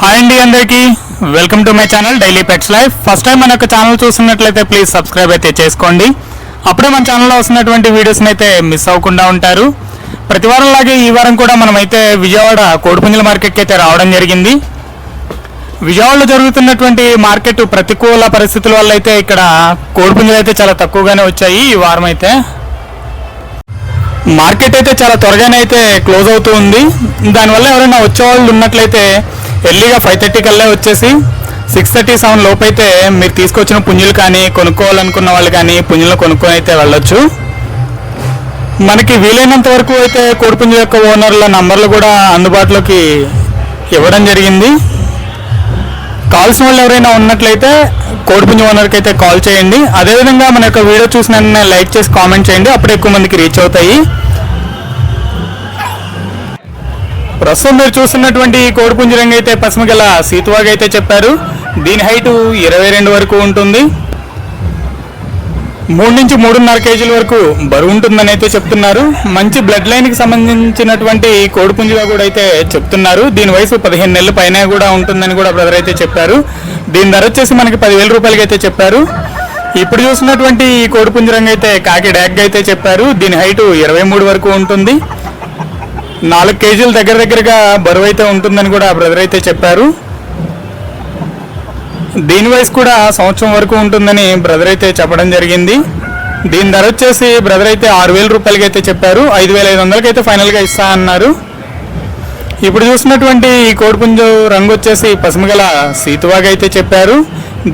Hi అండి అందరికీ. Welcome to my channel daily pets life first time మన యొక్క ఛానల్ చూస్తున్నట్లయితే ప్లీజ్ సబ్స్క్రైబ్ అయితే చేసుకోండి. అప్పుడే మన ఛానల్లో వస్తున్నటువంటి వీడియోస్ని అయితే మిస్ అవ్వకుండా ఉంటారు. ప్రతి వారం లాగే ఈ వారం కూడా మనమైతే విజయవాడ కోడిపుంజల మార్కెట్కి అయితే రావడం జరిగింది. విజయవాడలో జరుగుతున్నటువంటి మార్కెట్ ప్రతికూల పరిస్థితుల వల్ల అయితే ఇక్కడ కోడిపుంజలు అయితే చాలా తక్కువగానే వచ్చాయి ఈ వారం అయితే. మార్కెట్ అయితే చాలా త్వరగానే అయితే క్లోజ్ అవుతూ ఉంది. దానివల్ల ఎవరైనా వచ్చేవాళ్ళు ఉన్నట్లయితే ఎర్లీగా ఫైవ్ థర్టీ కల్లా వచ్చేసి సిక్స్ థర్టీ సెవెన్ లోపు అయితే మీరు తీసుకొచ్చిన పుంజులు కానీ కొనుక్కోవాలనుకున్న వాళ్ళు కానీ పుంజులు కొనుక్కొని అయితే వెళ్ళొచ్చు. మనకి వీలైనంత వరకు అయితే కోడిపుంజు యొక్క ఓనర్ల నంబర్లు కూడా అందుబాటులోకి ఇవ్వడం జరిగింది. కాల్సిన వాళ్ళు ఎవరైనా ఉన్నట్లయితే కోడిపుంజు ఓనర్కి అయితే కాల్ చేయండి. అదేవిధంగా మన యొక్క వీడియో చూసిన లైక్ చేసి కామెంట్ చేయండి. అప్పుడు ఎక్కువ మందికి రీచ్ అవుతాయి. ప్రస్తుతం మీరు చూస్తున్నటువంటి కోడిపుంజరంగా అయితే పసుమగల సీతువాగా అయితే చెప్పారు. దీని హైటు ఇరవై రెండు వరకు ఉంటుంది. మూడు నుంచి మూడున్నర కేజీల వరకు బరువు ఉంటుందని అయితే చెప్తున్నారు. మంచి బ్లడ్ లైన్కి సంబంధించినటువంటి కోడిపుంజుగా కూడా అయితే చెప్తున్నారు. దీని వయసు పదిహేను నెలల పైన కూడా ఉంటుందని కూడా బ్రదర్ అయితే చెప్పారు. దీని ధర వచ్చేసి మనకి పదివేల రూపాయలకి అయితే చెప్పారు. ఇప్పుడు చూసినటువంటి ఈ అయితే కాకి డ్యాగ్ అయితే చెప్పారు. దీని హైటు ఇరవై మూడు వరకు ఉంటుంది. నాలుగు కేజీల దగ్గర దగ్గరగా బరువు అయితే ఉంటుందని కూడా బ్రదర్ అయితే చెప్పారు. దీని వయసు కూడా సంవత్సరం వరకు ఉంటుందని బ్రదర్ అయితే చెప్పడం జరిగింది. దీని ధర వచ్చేసి బ్రదర్ అయితే ఆరు వేల రూపాయలకి అయితే చెప్పారు. ఐదు వేల ఐదు వందలకి అయితే ఫైనల్గా ఇస్తా అన్నారు. ఇప్పుడు చూసినటువంటి ఈ కోడిపుంజు రంగు వచ్చేసి పసుమగల సీతువాగా అయితే చెప్పారు.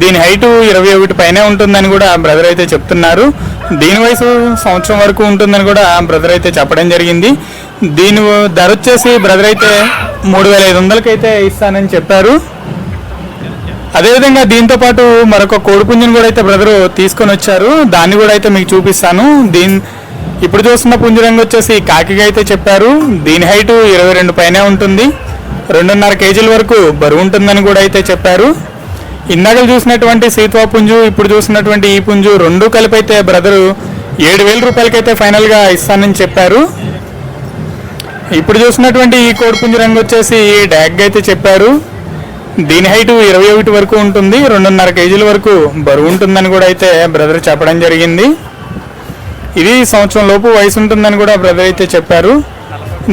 దీని హైటు ఇరవై ఒకటి పైనే ఉంటుందని కూడా బ్రదర్ అయితే చెప్తున్నారు. దీని వయసు సంవత్సరం వరకు ఉంటుందని కూడా బ్రదర్ అయితే చెప్పడం జరిగింది. దీని ధర వచ్చేసి బ్రదర్ అయితే మూడు వేల ఐదు వందలకి అయితే ఇస్తానని చెప్పారు. అదేవిధంగా దీంతో పాటు మరొక కోడిపుంజుని కూడా అయితే బ్రదరు తీసుకొని వచ్చారు. దాన్ని కూడా అయితే మీకు చూపిస్తాను. దీని ఇప్పుడు చూస్తున్న పుంజరంగు వచ్చేసి కాకిగా అయితే చెప్పారు. దీని హైట్ ఇరవై రెండు పైనే ఉంటుంది. రెండున్నర కేజీల వరకు బరువు ఉంటుందని కూడా అయితే చెప్పారు. ఇందాక చూసినటువంటి సీత్వా పుంజు ఇప్పుడు చూసినటువంటి ఈ పుంజు రెండు కలిపి అయితే బ్రదరు ఏడు వేల రూపాయలకైతే ఫైనల్గా ఇస్తానని చెప్పారు. ఇప్పుడు చూసినటువంటి ఈ కోడిపుంజు రంగు వచ్చేసి డ్యాగ్ అయితే చెప్పారు. దీని హైట్ ఇరవై ఒకటి వరకు ఉంటుంది. రెండున్నర కేజీల వరకు బరువు ఉంటుందని కూడా అయితే బ్రదర్ చెప్పడం జరిగింది. ఇది సంవత్సరం లోపు వయసు ఉంటుందని కూడా బ్రదర్ అయితే చెప్పారు.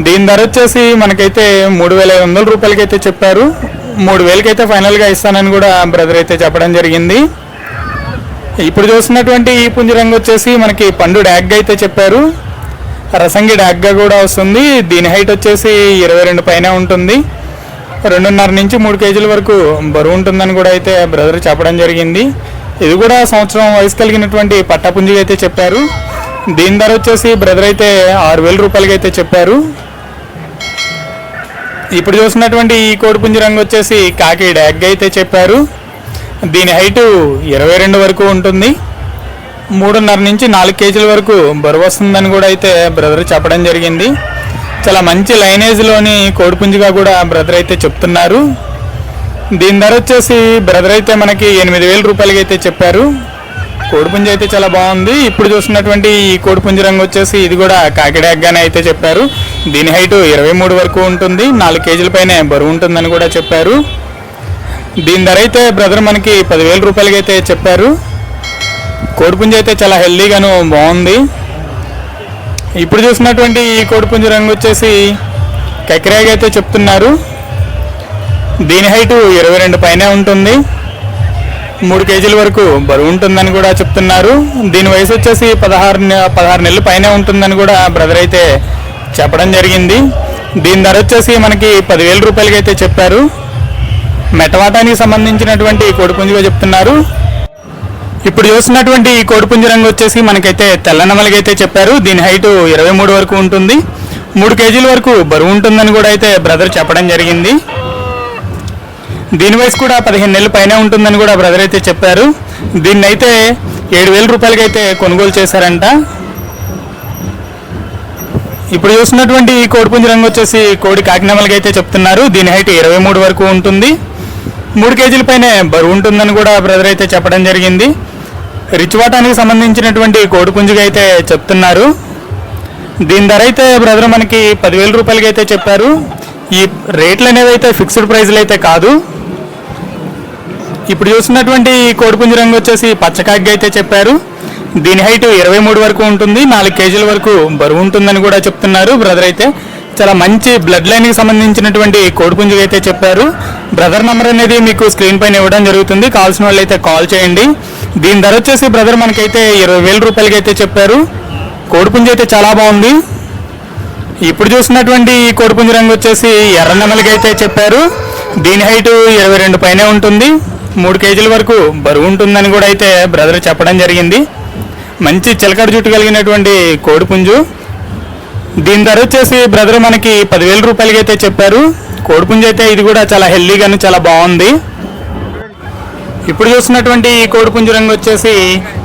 దీని ధర వచ్చేసి మనకైతే మూడు వేల ఐదు వందల రూపాయలకి అయితే చెప్పారు. మూడు వేలకైతే ఫైనల్గా ఇస్తానని కూడా బ్రదర్ అయితే చెప్పడం జరిగింది. ఇప్పుడు చూసినటువంటి ఈ పుంజు రంగు వచ్చేసి మనకి పండు డ్యాగ్ అయితే చెప్పారు. రసంగి డాగ్గా కూడా వస్తుంది. దీని హైట్ వచ్చేసి ఇరవై రెండు పైన ఉంటుంది. రెండున్నర నుంచి మూడు కేజీల వరకు బరువు ఉంటుందని కూడా అయితే బ్రదర్ చెప్పడం జరిగింది. ఇది కూడా సంవత్సరం వయసు కలిగినటువంటి పట్టపుంజిగా అయితే చెప్పారు. దీని ధర వచ్చేసి బ్రదర్ అయితే ఆరు వేల రూపాయలకి అయితే చెప్పారు. ఇప్పుడు చూసినటువంటి ఈ కోడిపుంజి రంగు వచ్చేసి కాకి డ్యాగ్ అయితే చెప్పారు. దీని హైటు ఇరవై రెండు వరకు ఉంటుంది. మూడున్నర నుంచి నాలుగు కేజీల వరకు బరువు వస్తుందని కూడా అయితే బ్రదర్ చెప్పడం జరిగింది. చాలా మంచి లైనేజ్లోని కోడిపుంజిగా కూడా బ్రదర్ అయితే చెప్తున్నారు. దీని ధర వచ్చేసి బ్రదర్ అయితే మనకి ఎనిమిది వేల రూపాయలకి అయితే చెప్పారు. కోడిపుంజి అయితే చాలా బాగుంది. ఇప్పుడు చూసినటువంటి ఈ కోడిపుంజి రంగు వచ్చేసి ఇది కూడా కాకిడాగ్గానే అయితే చెప్పారు. దీని హైట్ ఇరవై మూడు వరకు ఉంటుంది. నాలుగు కేజీల పైనే బరువు ఉంటుందని కూడా చెప్పారు. దీని ధర అయితే బ్రదర్ మనకి పదివేల రూపాయలకి అయితే చెప్పారు. కోడిపుంజి అయితే చాలా హెల్దీగాను బాగుంది. ఇప్పుడు చూసినటువంటి ఈ కోడిపుంజు రంగు వచ్చేసి కకిరాగా అయితే చెప్తున్నారు. దీని హైటు ఇరవై రెండు పైనే ఉంటుంది. మూడు కేజీల వరకు బరువు ఉంటుందని కూడా చెప్తున్నారు. దీని వయసు వచ్చేసి పదహారు పదహారు నెలలు పైనే ఉంటుందని కూడా బ్రదర్ అయితే చెప్పడం జరిగింది. దీని ధర వచ్చేసి మనకి పదివేల రూపాయలకి అయితే చెప్పారు. మెటవాటానికి సంబంధించినటువంటి కోడిపుంజుగా చెప్తున్నారు. ఇప్పుడు చూస్తున్నటువంటి ఈ రంగు వచ్చేసి మనకైతే తెల్లనమలకి అయితే చెప్పారు. దీని హైట్ ఇరవై మూడు వరకు ఉంటుంది. మూడు కేజీల వరకు బరువు ఉంటుందని కూడా అయితే బ్రదర్ చెప్పడం జరిగింది. దీని వయసు కూడా పదిహేను నెలల పైనే ఉంటుందని కూడా బ్రదర్ అయితే చెప్పారు. దీన్ని అయితే ఏడు వేల రూపాయలకి అయితే కొనుగోలు చేశారంట. ఇప్పుడు చూసినటువంటి ఈ కోడిపుంజు రంగు వచ్చేసి కోడి కాకినమలకి అయితే చెప్తున్నారు. దీని హైట్ ఇరవై మూడు వరకు ఉంటుంది. మూడు కేజీల పైనే బరువు ఉంటుందని కూడా బ్రదర్ అయితే చెప్పడం జరిగింది. రిచ్వాటానికి సంబంధించినటువంటి కోడిపుంజుగా అయితే చెప్తున్నారు. దీని ధర అయితే బ్రదర్ మనకి పదివేల రూపాయలకి అయితే చెప్పారు. ఈ రేట్లు అనేవి అయితే ఫిక్స్డ్ ప్రైస్లు అయితే కాదు. ఇప్పుడు చూసినటువంటి కోడిపుంజు రంగు వచ్చేసి పచ్చకాగ్గా అయితే చెప్పారు. దీని హైట్ ఇరవై మూడు వరకు ఉంటుంది. నాలుగు కేజీల వరకు బరువు ఉంటుందని కూడా చెప్తున్నారు బ్రదర్ అయితే. చాలా మంచి బ్లడ్ లైన్కి సంబంధించినటువంటి కోడిపుంజు అయితే చెప్పారు. బ్రదర్ నెంబర్ అనేది మీకు స్క్రీన్ పైన ఇవ్వడం జరుగుతుంది. కావాల్సిన వాళ్ళు అయితే కాల్ చేయండి. దీని ధర వచ్చేసి బ్రదర్ మనకైతే ఇరవై వేల రూపాయలకి అయితే చెప్పారు. కోడిపుంజు అయితే చాలా బాగుంది. ఇప్పుడు చూసినటువంటి ఈ కోడిపుంజు రంగు వచ్చేసి ఎర్ర నెమలకి అయితే చెప్పారు. దీని హైట్ ఇరవై రెండు పైనే ఉంటుంది. మూడు కేజీల వరకు బరువు ఉంటుందని కూడా అయితే బ్రదర్ చెప్పడం జరిగింది. మంచి చిలకడ జుట్టు కలిగినటువంటి కోడిపుంజు. దీని ధర వచ్చేసి బ్రదర్ మనకి పదివేల రూపాయలకి అయితే చెప్పారు. కోడిపుంజు అయితే ఇది కూడా చాలా హెల్దీగాను చాలా బాగుంది. ఇప్పుడు చూసినటువంటి ఈ కోడిపుంజు రంగు వచ్చేసి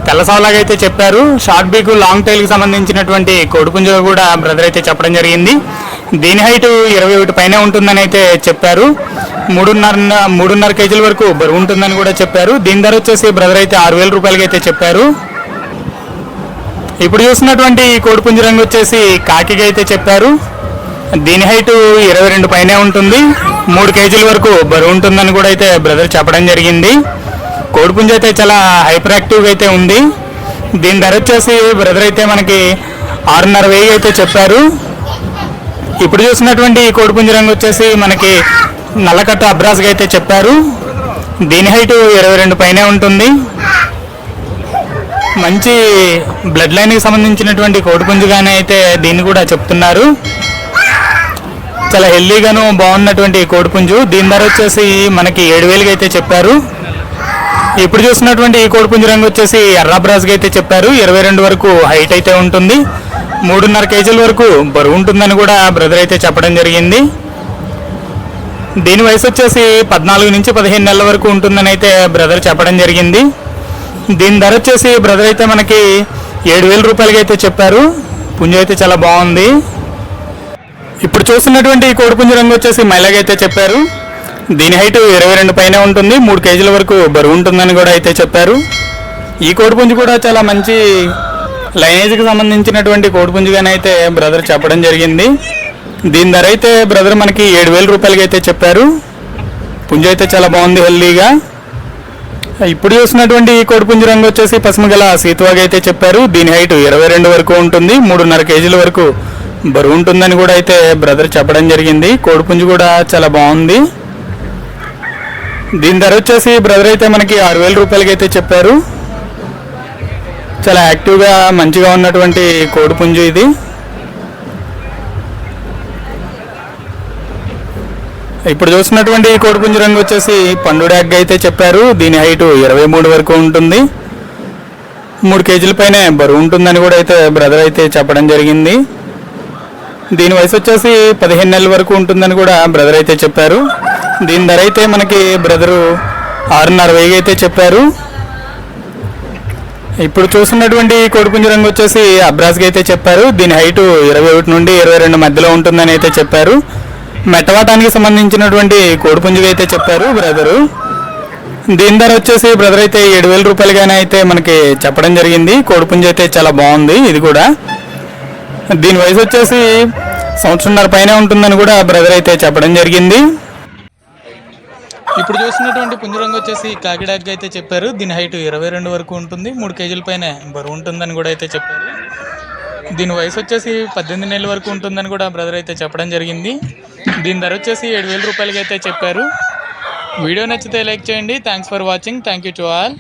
తెల్లసావలాగా అయితే చెప్పారు. షార్ట్ బీకు లాంగ్ టైల్కి సంబంధించినటువంటి కోడిపుంజు కూడా బ్రదర్ అయితే చెప్పడం జరిగింది. దీని హైట్ ఇరవై ఒకటి పైన ఉంటుందని అయితే చెప్పారు. మూడున్నర మూడున్నర కేజీల వరకు బరువు ఉంటుందని కూడా చెప్పారు. దీని ధర వచ్చేసి బ్రదర్ అయితే ఆరు వేల రూపాయలకి అయితే చెప్పారు. ఇప్పుడు చూసినటువంటి ఈ కోడిపుంజు రంగు వచ్చేసి కాకిగా అయితే చెప్పారు. దీని హైట్ ఇరవై రెండు పైనే ఉంటుంది. మూడు కేజీల వరకు బరువు ఉంటుందని కూడా అయితే బ్రదర్ చెప్పడం జరిగింది. కోడిపుంజు అయితే చాలా హైపర్ యాక్టివ్గా అయితే ఉంది. దీని ధర వచ్చేసి బ్రదర్ అయితే మనకి ఆరున్నర వెయ్యి అయితే చెప్పారు. ఇప్పుడు చూసినటువంటి ఈ కోడిపుంజు రంగు వచ్చేసి మనకి నల్లకట్ట అబ్రాస్గా అయితే చెప్పారు. దీని హైట్ ఇరవై రెండు పైనే ఉంటుంది. మంచి బ్లడ్ లైన్కి సంబంధించినటువంటి కోడిపుంజుగానే అయితే దీన్ని కూడా చెప్తున్నారు. చాలా హెల్దీగాను బాగున్నటువంటి కోడిపుంజు. దీని ధర వచ్చేసి మనకి ఏడు వేలుగా అయితే చెప్పారు. ఇప్పుడు చూసినటువంటి ఈ కోడిపుంజు రంగు వచ్చేసి ఎర్రాబ్రాజ్గా అయితే చెప్పారు. ఇరవై రెండు వరకు హైట్ అయితే ఉంటుంది. మూడున్నర కేజీల వరకు బరువు ఉంటుందని కూడా బ్రదర్ అయితే చెప్పడం జరిగింది. దీని వయసు వచ్చేసి పద్నాలుగు నుంచి పదిహేను నెలల వరకు ఉంటుందని అయితే బ్రదర్ చెప్పడం జరిగింది. దీని ధర వచ్చేసి బ్రదర్ అయితే మనకి ఏడు వేల రూపాయలకి అయితే చెప్పారు. పుంజు అయితే చాలా బాగుంది. ఇప్పుడు చూస్తున్నటువంటి ఈ కోడిపుంజు రంగు వచ్చేసి మైలాగా అయితే చెప్పారు. దీని హైట్ ఇరవై రెండు పైన ఉంటుంది. మూడు కేజీల వరకు బరువు ఉంటుందని కూడా అయితే చెప్పారు. ఈ కోడిపుంజు కూడా చాలా మంచి లైనేజ్కి సంబంధించినటువంటి కోడిపుంజుగానే అయితే బ్రదర్ చెప్పడం జరిగింది. దీని ధర అయితే బ్రదర్ మనకి ఏడు వేల రూపాయలకి అయితే చెప్పారు. పుంజు అయితే చాలా బాగుంది హెల్దీగా ఇప్పుడు చూసినటువంటి ఈ కోడిపుంజు రంగు వచ్చేసి పసుపు గల సీతువాగా అయితే చెప్పారు. దీని హైట్ ఇరవై రెండు వరకు ఉంటుంది. మూడున్నర కేజీల వరకు బరువు ఉంటుందని కూడా అయితే బ్రదర్ చెప్పడం జరిగింది. కోడిపుంజు కూడా చాలా బాగుంది. దీని ధర వచ్చేసి బ్రదర్ అయితే మనకి ఆరు వేల రూపాయలకి అయితే చెప్పారు. చాలా యాక్టివ్గా మంచిగా ఉన్నటువంటి కోడిపుంజు ఇది. ఇప్పుడు చూసినటువంటి ఈ కోడిపుంజు రంగు వచ్చేసి పండు డాగ్ అయితే చెప్పారు. దీని హైట్ ఇరవై మూడు వరకు ఉంటుంది. మూడు కేజీల పైన బరువు ఉంటుందని కూడా అయితే బ్రదర్ అయితే చెప్పడం జరిగింది. దీని వయసు వచ్చేసి పదిహేను నెలల వరకు ఉంటుందని కూడా బ్రదర్ అయితే చెప్పారు. దీని ధర అయితే మనకి బ్రదరు ఆరున్నర వెయ్యి అయితే చెప్పారు. ఇప్పుడు చూస్తున్నటువంటి కోడిపుంజు రంగు వచ్చేసి అబ్రాస్కి అయితే చెప్పారు. దీని హైట్ ఇరవై ఒకటి నుండి ఇరవై రెండు మధ్యలో ఉంటుందని అయితే చెప్పారు. మెట్టవాటానికి సంబంధించినటువంటి కోడిపుంజుగా అయితే చెప్పారు బ్రదరు. దీని ధర వచ్చేసి బ్రదర్ అయితే ఏడు వేల రూపాయలుగానే అయితే మనకి చెప్పడం జరిగింది. కోడిపుంజు అయితే చాలా బాగుంది ఇది కూడా. దీని వయసు వచ్చేసి సంవత్సరంన్నర పైన ఉంటుందని కూడా బ్రదర్ అయితే చెప్పడం జరిగింది. ఇప్పుడు చూసినటువంటి పుంజరంగు వచ్చేసి కాకిడాక్ అయితే చెప్పారు. దీని హైట్ ఇరవై రెండు వరకు ఉంటుంది. మూడు కేజీల పైన బరువు ఉంటుందని కూడా అయితే చెప్పారు. దీని వయసు వచ్చేసి పద్దెనిమిది నెలల వరకు ఉంటుందని కూడా బ్రదర్ అయితే చెప్పడం జరిగింది. దీని ధర వచ్చేసి ఏడు వేల రూపాయలకి అయితే చెప్పారు. వీడియో నచ్చితే లైక్ చేయండి. Thanks for watching thank you to all